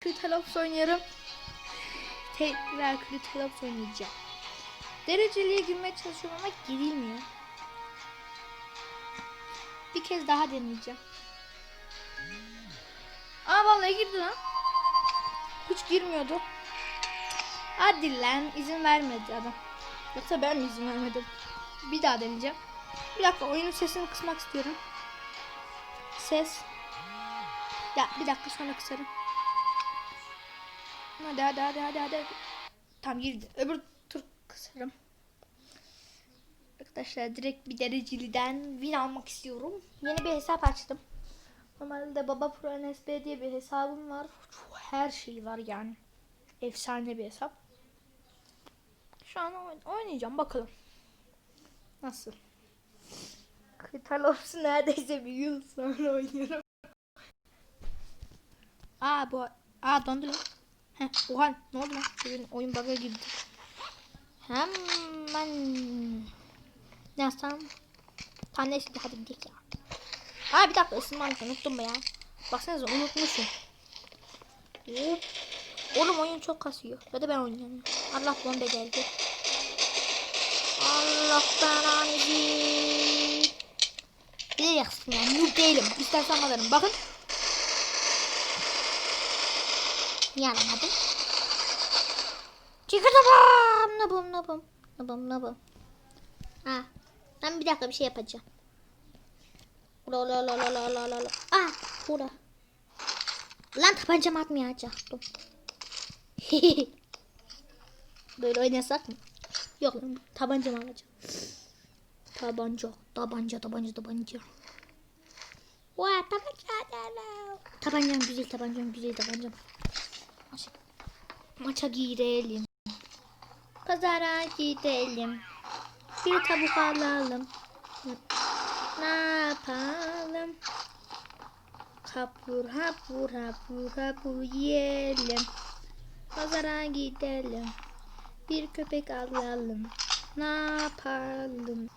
Critical oynuyorum. Tekrar Critical oynayacağım. Dereceliğe girmeye çalışıyorum ama girilmiyor. Bir kez daha deneyeceğim. Aa vallahi girdi lan. Hiç girmiyordu. Hadi lan izin vermedi adam. Yoksa ben mi izin vermedim? Bir daha deneyeceğim. Bir dakika oyunun sesini kısmak istiyorum. Ses. Ya bir dakika sonra kısarım. Hadi hadi hadi hadi hadi. Tam girdi. Öbür tur kısarım. Arkadaşlar direkt bir dereceliden win almak istiyorum. Yeni bir hesap açtım. Normalde Baba Pro NSB diye bir hesabım var. Her şey var yani. Efsane bir hesap. Şu an oyn- oynayacağım bakalım. Nasıl? Critical Ops neredeyse bir yıl sonra oynuyorum. Aa bu Aa dondu lan. Heh, oha ne oldu lan? Bugün oyun bug'a girdi. Hemen ne yazsam? Tamam neyse hadi gidelim ya. Aa bir dakika ısınmam unuttum ya. Baksanıza unutmuşum. Hop. Oğlum oyun çok kasıyor. Ya ben oynayamıyorum. Allah bomba geldi. Allah belanı Bileceksin yani noob değilim. İstersen alırım. Bakın. Niye alamadım? Çıkartamam. Nabım nabım. Nabım nabım. Ha. Ben bir dakika bir şey yapacağım. La la la la la la la. Ah. Bura. Lan tabancam atmayacaktım. Böyle oynasak mı? Yok lan tabancam alacağım. Tabanca, tabanca, tabanca, tabanca. Vay tabanca. Tabancam güzel, tabancam güzel, tabancam. Maça, girelim. Pazara gidelim. Bir tavuk alalım. Ne yapalım? Hapur hapur hapur hapur yiyelim. Pazara gidelim. Bir köpek alalım. Ne yapalım?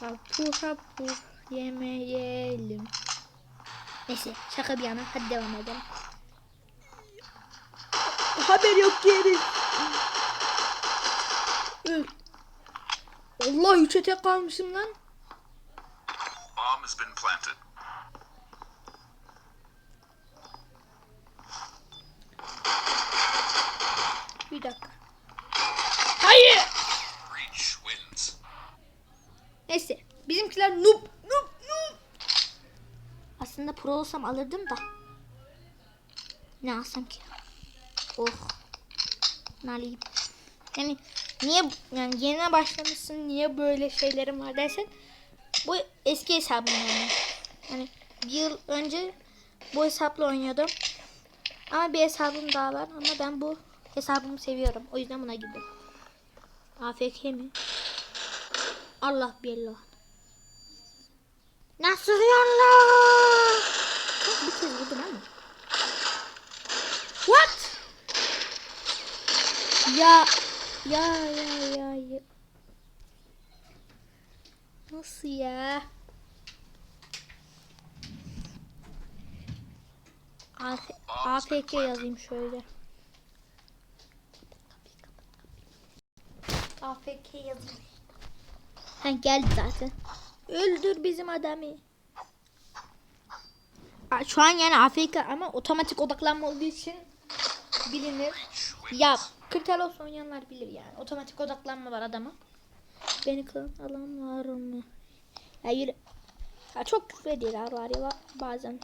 Hapur hapur yemeyelim. Neyse şaka bir yana hadi devam edelim. Haber yok geri. Allah üçe tek kalmışım lan. Bomb has been planted. Bir dakika. Hayır. Breach wins. Neyse. Bizimkiler noob. Noob. Noob. Aslında pro olsam alırdım da. Ne alsam ki? Oh. Ne alayım? Yani niye yani yeni başlamışsın niye böyle şeylerim var dersen bu eski hesabım yani. Yani bir yıl önce bu hesapla oynuyordum. Ama bir hesabım daha var ama ben bu hesabımı seviyorum. O yüzden buna girdim. AFK mi? Allah billah. Nasıl yallah? Çok bir kez vurdum ama. What? Ya ya ya ya ya. Nasıl ya? AFK yazayım şöyle. AFK yazayım. Ha geldi zaten. Öldür bizim adamı. Şu an yani AFK ama otomatik odaklanma olduğu için bilinir. Ya Kritalos oynayanlar bilir yani. Otomatik odaklanma var adama. Beni kılan alan var mı? Ya yürü. Ya çok küfür ediyorlar var ya bazen.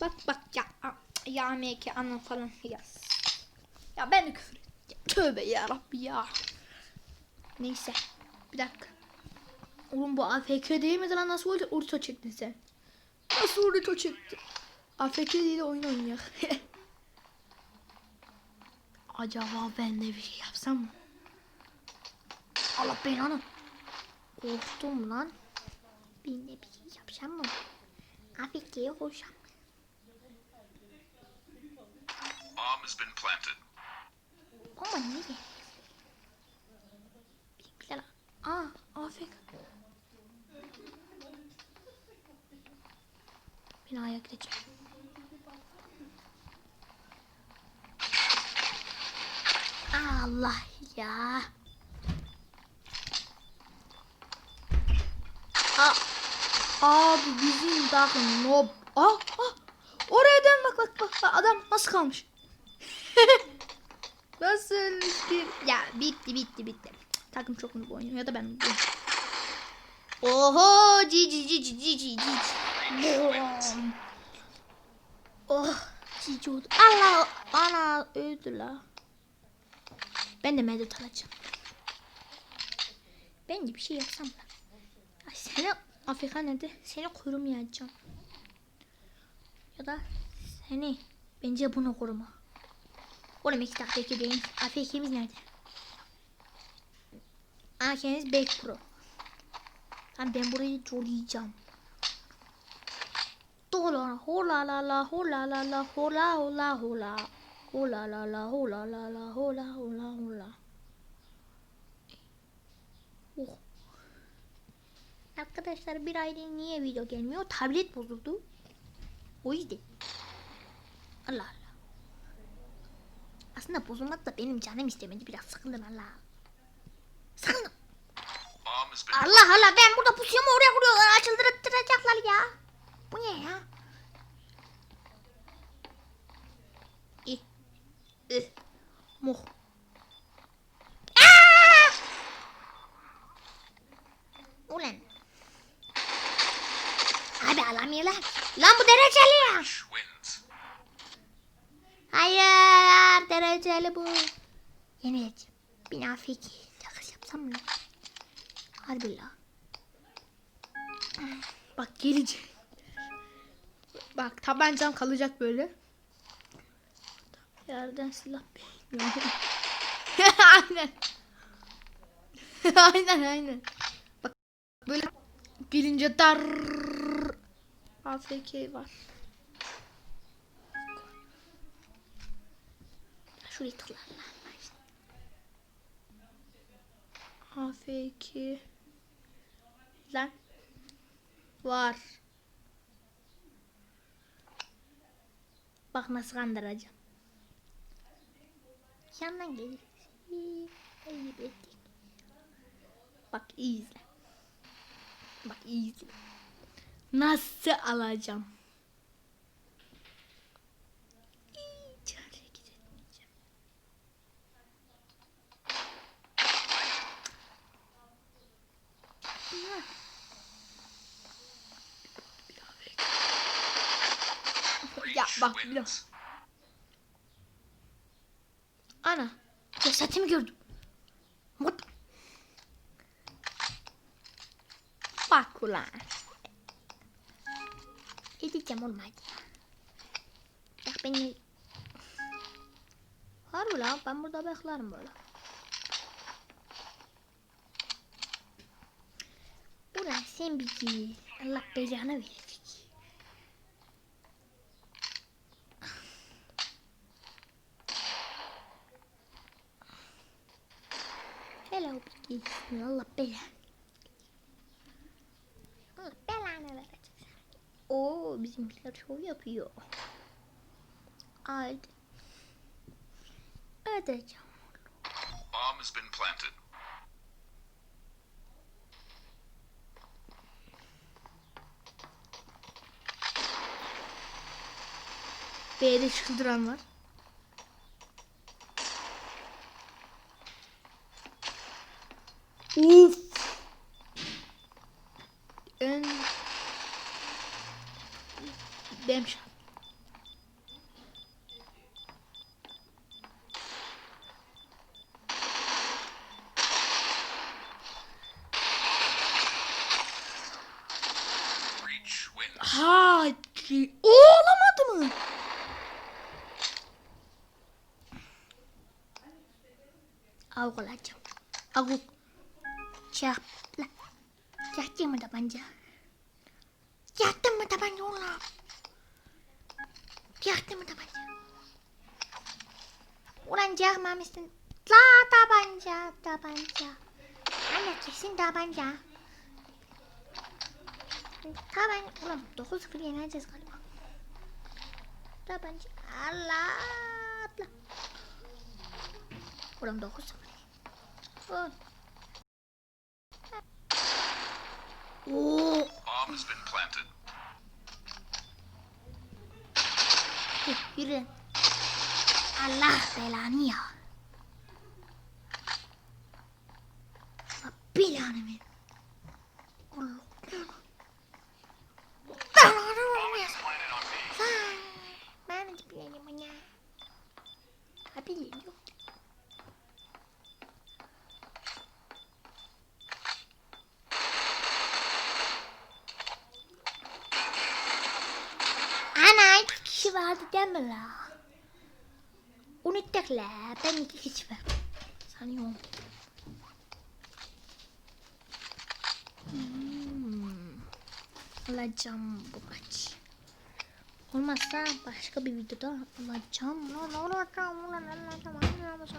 Bak bak ya ya MK anlam falan yaz. Ya ben de küfür ya, Tövbe ya Rabbi ya. Neyse. Bir dakika. Oğlum bu AFK değil mi lan nasıl oldu? Urto çektin sen. Nasıl Urto çekti? AFK değil de oyun oynuyor. Acaba ben de bir şey yapsam mı? Allah belanı. Korktum lan. Ben de bir şey yapsam mı? AFK'ye koşsam. Bomb has been planted. Ama niye? Bizimkiler... Aa, AFK. Binaya gideceğim. Allah ya. Aa, abi bizim takım nob. Aa, aa, oraya dön bak bak bak bak, adam nasıl kalmış? nasıl bir ya bitti bitti bitti. Takım çok noob oynuyor ya da ben oynuyorum. Oho cici cici cici cici. Oh cici oldu. Allah ana öldü la. Ben de medet alacağım. Ben de bir şey yapsam da. Ay seni Afrika nerede? Seni korumayacağım. Ya da seni bence bunu koruma. Oğlum iki dakika değil. Afrika'mız nerede? AK'miz Back Pro. Tamam ben burayı zorlayacağım. Dola hola la la hola la la hola hola hola. Hola la la hola la la hola hola hola. Oh. Arkadaşlar bir ayda niye video gelmiyor? Tablet bozuldu. O yüzden. Allah Allah. Aslında bozulmak da benim canım istemedi. Biraz sıkıldım Allah. Sıkıldım. Allah Allah ben burada pusuyorum oraya kuruyorlar. Açıldırtacaklar ya. Bu ne ya? Muh. Aa! Ulan. Abi alamıyorlar. Lan bu dereceli ya. Hayır dereceli bu. Yeneceğim. Bina feki. Takış yapsam mı? Harbi la. Bak gelecek. Bak tabancam kalacak böyle. Yerden silah bekliyorum. aynen. aynen aynen. Bak böyle gelince dar AFK var. Şurayı tıkla. AFK lan var. Bak nasıl kandıracağım. Yandan gelir. Ayıp ettik. Bak iyi izle. Bak iyi izle. Nasıl alacağım? Hiç hareket etmeyeceğim. Ya Breach bak biliyorum. wins. Ana. Cesetimi gördüm. Mut. Bak ulan. Edeceğim oğlum hadi. Bak beni. Harbi lan ben burada beklerim böyle. Ulan sen bir. Allah belanı verecek. Piggy. Allah belanı. Allah belanı verecek. Oo bizimkiler şov yapıyor. Haydi. Ödeyeceğim. Bomb has been planted. B'de çıldıran var. olacağım. Aku çarpla. mata mı tabanca? Yaktım mı tabanca oğlum? Yaktım mı tabanca? Ulan yakmamışsın. La tabanca tabanca. Anne kesin tabanca. Tabanca. Ulan 9-0 yeneceğiz galiba. Tabanca. Allah. Ulan 9-0. Burada. Oo. Yürü. Allah belanı ya. Allah belanı ver. Allah belanı ver. Ben de belanı ya. Abi geliyor. Mi la? Unuttuk la. Ben iki kişi var. Sanıyorum. Hmm. Alacağım bu maç. Olmazsa başka bir videoda alacağım. Lan alacağım. Ulan alacağım. Anlıyor musun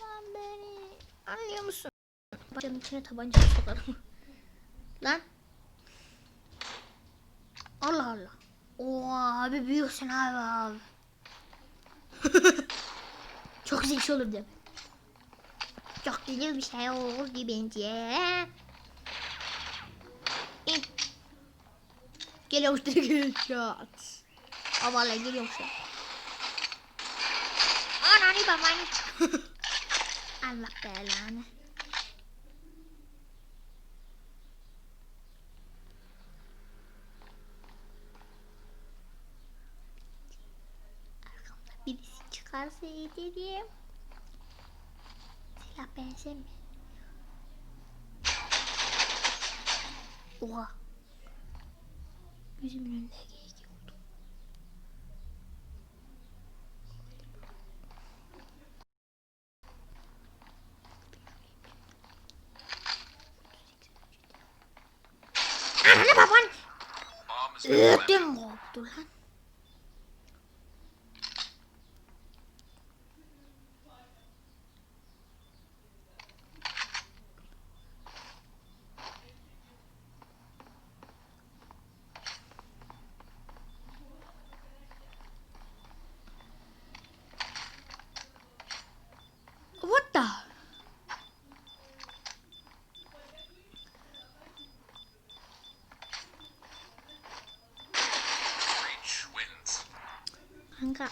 lan beni? Anlıyor musun lan? Bacağımın içine tabanca sokarım. lan. Allah Allah. Oo abi büyüksün abi abi. Çok zeki olur değil mi? Çok güzel bir şey oldu bence. İn. Geliyormuş direkt şat. Havalı geliyormuş ya. Ananı babanı. Allah belanı. Birisi çıkarsa iyi dedim. Silah benzemiyor. Oha. Gözümün önünde geyik oldu. Anne baban ödüm koptu lan. What the? Reach wins. Kanka.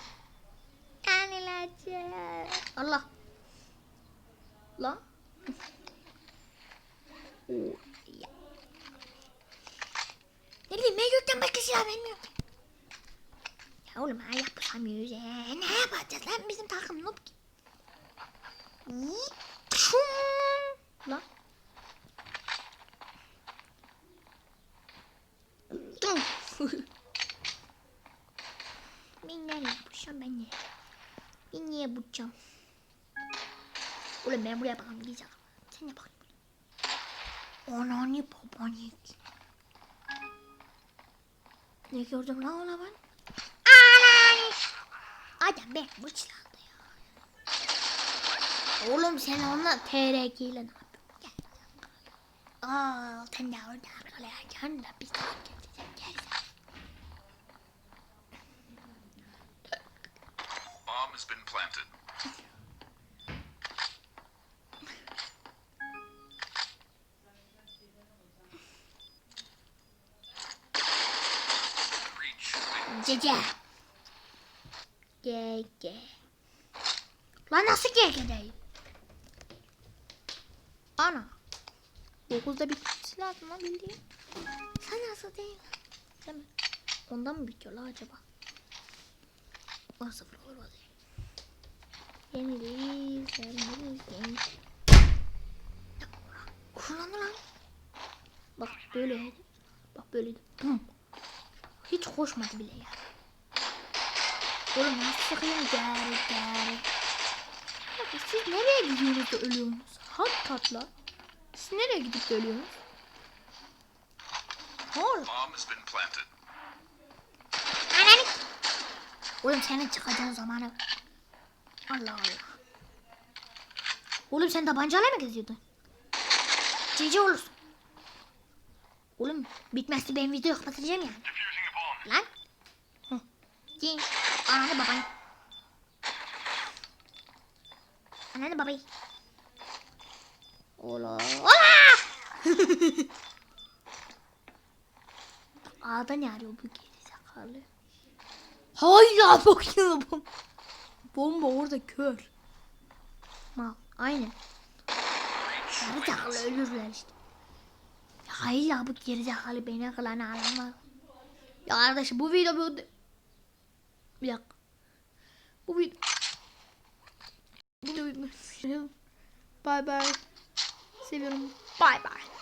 Kanilaca. Allah. La. Oo, ya. Ne bileyim ben gökten başka silah bilmiyorum. Ya oğlum ha yapamıyoruz ya. Ne yapacağız lan bizim takım noob ki. Yii, şum. La. Ben nereye yapacağım ben nereye? Niye yapacağım? Oğlum ben buraya bakalım diyeceğim. Sen ne bakayım? Ananı babanı. Ne gördüm lan ona ben? Ananı. Adam ben silahlı ya. Oğlum sen onunla TRG ile ne yapıyorsun? Gel. Aa, sen de orada arkalayacaksın da biz takip edeceğiz. Gel sen. Bomb has been planted. Gece. Gece. Lan nasıl gece değil? Ana. Dokuzda bitmesi lazım lan bildiğin. Sen nasıl değil? Değil mi? Ondan mı bitiyor la acaba? On sıfır olur vaziyet. Kullandı lan. Bak böyle. Bak böyle. Bum. Hiç koşmadı bile ya. Oğlum nasıl sıkıyorum gel gel. Siz nereye gidiyorsunuz da ölüyorsunuz? Hat tatla. Siz nereye gidip de ölüyorsunuz? Planted. Ananı. Oğlum senin çıkacağın zamanı. Allah Allah. Oğlum sen tabancayla mı geziyordun? Cici olursun. Oğlum bitmezse ben video kapatacağım yani. Lan. Hı. Cin. Ananı babanı. Hadi babay. Ola. Ola! A'da ne arıyor bu gerizekalı? Hala bakıyor bom. Bomba orada kör. Mal. Aynen. Gerizekalı ölürler işte. Hala bu gerizekalı beni kılan alamaz. Ya arkadaşım bu video bu... Bir dakika. Bu video... Bu video... Bye bye. Seviyorum. Bye bye.